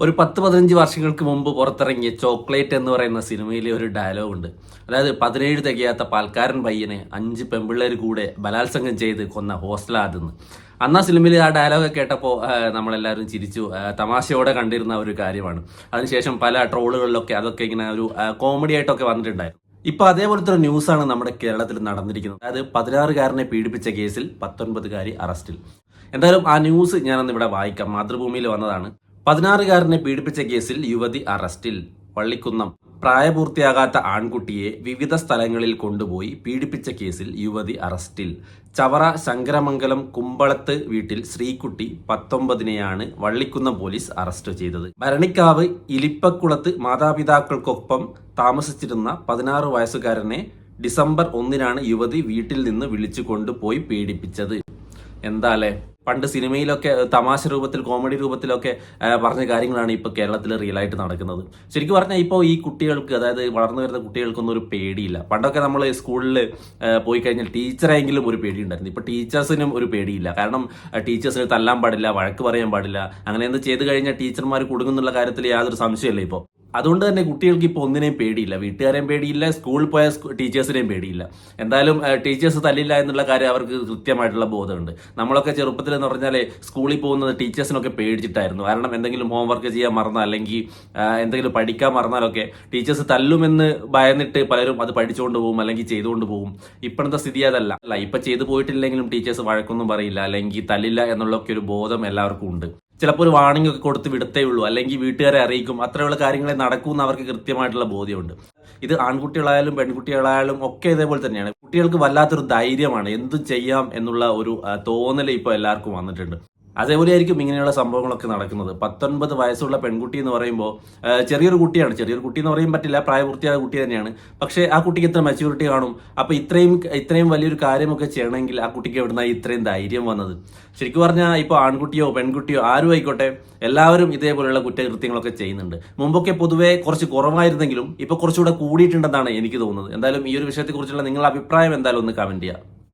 ഒരു പത്ത് പതിനഞ്ച് വർഷങ്ങൾക്ക് മുമ്പ് പുറത്തിറങ്ങിയ ചോക്ലേറ്റ് എന്ന് പറയുന്ന സിനിമയിലെ ഒരു ഡയലോഗ് ഉണ്ട്. അതായത് പതിനേഴ് തികയാത്ത പാൽക്കാരൻ പയ്യനെ അഞ്ച് പെമ്പിള്ളേർ കൂടെ ബലാത്സംഗം ചെയ്ത് കൊന്ന ഹോസ്റ്റലാതെന്ന് അന്ന് ആ സിനിമയിൽ ആ ഡയലോഗ് കേട്ടപ്പോൾ നമ്മളെല്ലാവരും ചിരിച്ചു. തമാശയോടെ കണ്ടിരുന്ന ഒരു കാര്യമാണ്. അതിനുശേഷം പല ട്രോളുകളിലൊക്കെ അതൊക്കെ ഇങ്ങനെ ഒരു കോമഡി ആയിട്ടൊക്കെ വന്നിട്ടുണ്ടായിരുന്നു. ഇപ്പൊ അതേപോലത്തെ ഒരു ന്യൂസാണ് നമ്മുടെ കേരളത്തിൽ നടന്നിരിക്കുന്നത്. അതായത് പതിനാറുകാരനെ പീഡിപ്പിച്ച കേസിൽ പത്തൊൻപതുകാരി അറസ്റ്റിൽ. എന്തായാലും ആ ന്യൂസ് ഞാനൊന്ന് ഇവിടെ വായിക്കാം. മാതൃഭൂമിയിൽ വന്നതാണ്. പതിനാറുകാരനെ പീഡിപ്പിച്ച കേസിൽ യുവതി അറസ്റ്റിൽ. വള്ളിക്കുന്നം പ്രായപൂർത്തിയാകാത്ത ആൺകുട്ടിയെ വിവിധ സ്ഥലങ്ങളിൽ കൊണ്ടുപോയി പീഡിപ്പിച്ച കേസിൽ യുവതി അറസ്റ്റിൽ. ചവറ ശങ്കരമംഗലം കുമ്പളത്ത് വീട്ടിൽ ശ്രീകുട്ടി പത്തൊമ്പതിനെയാണ് വള്ളിക്കുന്നം പോലീസ് അറസ്റ്റ് ചെയ്തത്. ഭരണിക്കാവ് ഇലിപ്പക്കുളത്ത് മാതാപിതാക്കൾക്കൊപ്പം താമസിച്ചിരുന്ന പതിനാറ് വയസ്സുകാരനെ ഡിസംബർ ഒന്നിനാണ് യുവതി വീട്ടിൽ നിന്ന് വിളിച്ചു കൊണ്ടുപോയി പീഡിപ്പിച്ചത്. എന്താ പണ്ട് സിനിമയിലൊക്കെ തമാശ രൂപത്തിൽ കോമഡി രൂപത്തിലൊക്കെ പറഞ്ഞ കാര്യങ്ങളാണ് ഇപ്പോൾ കേരളത്തിൽ റിയൽ ആയിട്ട് നടക്കുന്നത്. ശരിക്കും പറഞ്ഞാൽ ഇപ്പോൾ ഈ കുട്ടികൾക്ക് അതായത് വളർന്നു വരുന്ന കുട്ടികൾക്കൊന്നും ഒരു പേടിയില്ല. പണ്ടൊക്കെ നമ്മൾ സ്കൂളിൽ പോയി കഴിഞ്ഞാൽ ടീച്ചറെങ്കിലും ഒരു പേടി ഉണ്ടായിരുന്നു. ഇപ്പോൾ ടീച്ചേഴ്സിനും ഒരു പേടിയില്ല. കാരണം ടീച്ചേഴ്സിന് തല്ലാൻ പാടില്ല വഴക്ക് പറയാൻ പാടില്ല. അങ്ങനെ എന്ത് ചെയ്ത് കഴിഞ്ഞാൽ ടീച്ചർമാർ കുടുങ്ങുന്നുള്ള കാര്യത്തിൽ യാതൊരു സംശയമില്ല ഇപ്പോൾ അതുകൊണ്ട് തന്നെ കുട്ടികൾക്ക് ഇപ്പോൾ ഒന്നിനെയും പേടിയില്ല. വീട്ടുകാരെയും പേടിയില്ല സ്കൂളിൽ പോയ ടീച്ചേഴ്സിനെയും പേടിയില്ല. എന്തായാലും ടീച്ചേഴ്സ് തല്ലില്ല എന്നുള്ള കാര്യം അവർക്ക് കൃത്യമായിട്ടുള്ള ബോധമുണ്ട്. നമ്മളൊക്കെ ചെറുപ്പത്തിൽ എന്ന് പറഞ്ഞാൽ സ്കൂളിൽ പോകുന്നത് ടീച്ചേഴ്സിനൊക്കെ പേടിച്ചിട്ടായിരുന്നു. കാരണം എന്തെങ്കിലും ഹോംവർക്ക് ചെയ്യാൻ മറന്നാൽ അല്ലെങ്കിൽ എന്തെങ്കിലും പഠിക്കാൻ മറന്നാലൊക്കെ ടീച്ചേഴ്സ് തല്ലുമെന്ന് ഭയന്നിട്ട് പലരും അത് പഠിച്ചുകൊണ്ട് പോകും അല്ലെങ്കിൽ ചെയ്തുകൊണ്ട് പോകും. ഇപ്പോഴത്തെ സ്ഥിതി അതല്ല. അല്ല ഇപ്പം ചെയ്തു പോയിട്ടില്ലെങ്കിലും ടീച്ചേഴ്സ് വഴക്കൊന്നും പറയില്ല അല്ലെങ്കിൽ തല്ലില്ല എന്നുള്ളൊക്കെ ഒരു ബോധം എല്ലാവർക്കും ഉണ്ട്. ചിലപ്പോൾ ഒരു വാണിംഗ് ഒക്കെ കൊടുത്ത് വിടത്തേ ഉള്ളൂ. അല്ലെങ്കിൽ വീട്ടുകാരെ അറിയിക്കും. അത്രയുള്ള കാര്യങ്ങളെ നടക്കൂന്ന് അവർക്ക് കൃത്യമായിട്ടുള്ള ബോധ്യമുണ്ട്. ഇത് ആൺകുട്ടികളായാലും പെൺകുട്ടികളായാലും ഒക്കെ ഇതേപോലെ തന്നെയാണ്. കുട്ടികൾക്ക് വല്ലാത്തൊരു ധൈര്യമാണ് എന്തും ചെയ്യാം എന്നുള്ള ഒരു തോന്നൽ ഇപ്പോൾ എല്ലാവർക്കും വന്നിട്ടുണ്ട്. അതേപോലെ ആയിരിക്കും ഇങ്ങനെയുള്ള സംഭവങ്ങളൊക്കെ നടക്കുന്നത്. പത്തൊൻപത് വയസ്സുള്ള പെൺകുട്ടി എന്ന് പറയുമ്പോൾ ചെറിയൊരു കുട്ടിയാണ്. ചെറിയൊരു കുട്ടി എന്ന് പറയാൻ പറ്റില്ല. പ്രായപൂർത്തിയായ കുട്ടി തന്നെയാണ്. പക്ഷേ ആ കുട്ടിക്ക് ഇത്ര മെച്യൂരിറ്റി കാണും? അപ്പോൾ ഇത്രയും ഇത്രയും വലിയൊരു കാര്യമൊക്കെ ചെയ്യണമെങ്കിൽ ആ കുട്ടിക്ക് എവിടുന്നായി ഇത്രയും ധൈര്യം വന്നത്? ശരിക്കും പറഞ്ഞാൽ ഇപ്പോൾ ആൺകുട്ടിയോ പെൺകുട്ടിയോ ആരും ആയിക്കോട്ടെ എല്ലാവരും ഇതേപോലെയുള്ള കുറ്റകൃത്യങ്ങളൊക്കെ ചെയ്യുന്നുണ്ട്. മുമ്പൊക്കെ പൊതുവേ കുറച്ച് കുറവായിരുന്നെങ്കിലും ഇപ്പോൾ കുറച്ചുകൂടെ കൂടിയിട്ടുണ്ടെന്നാണ് എനിക്ക് തോന്നുന്നത്. എന്തായാലും ഈ ഒരു വിഷയത്തെക്കുറിച്ചുള്ള നിങ്ങളുടെ അഭിപ്രായം എന്തായാലും ഒന്ന് കമന്റ് ചെയ്യാം.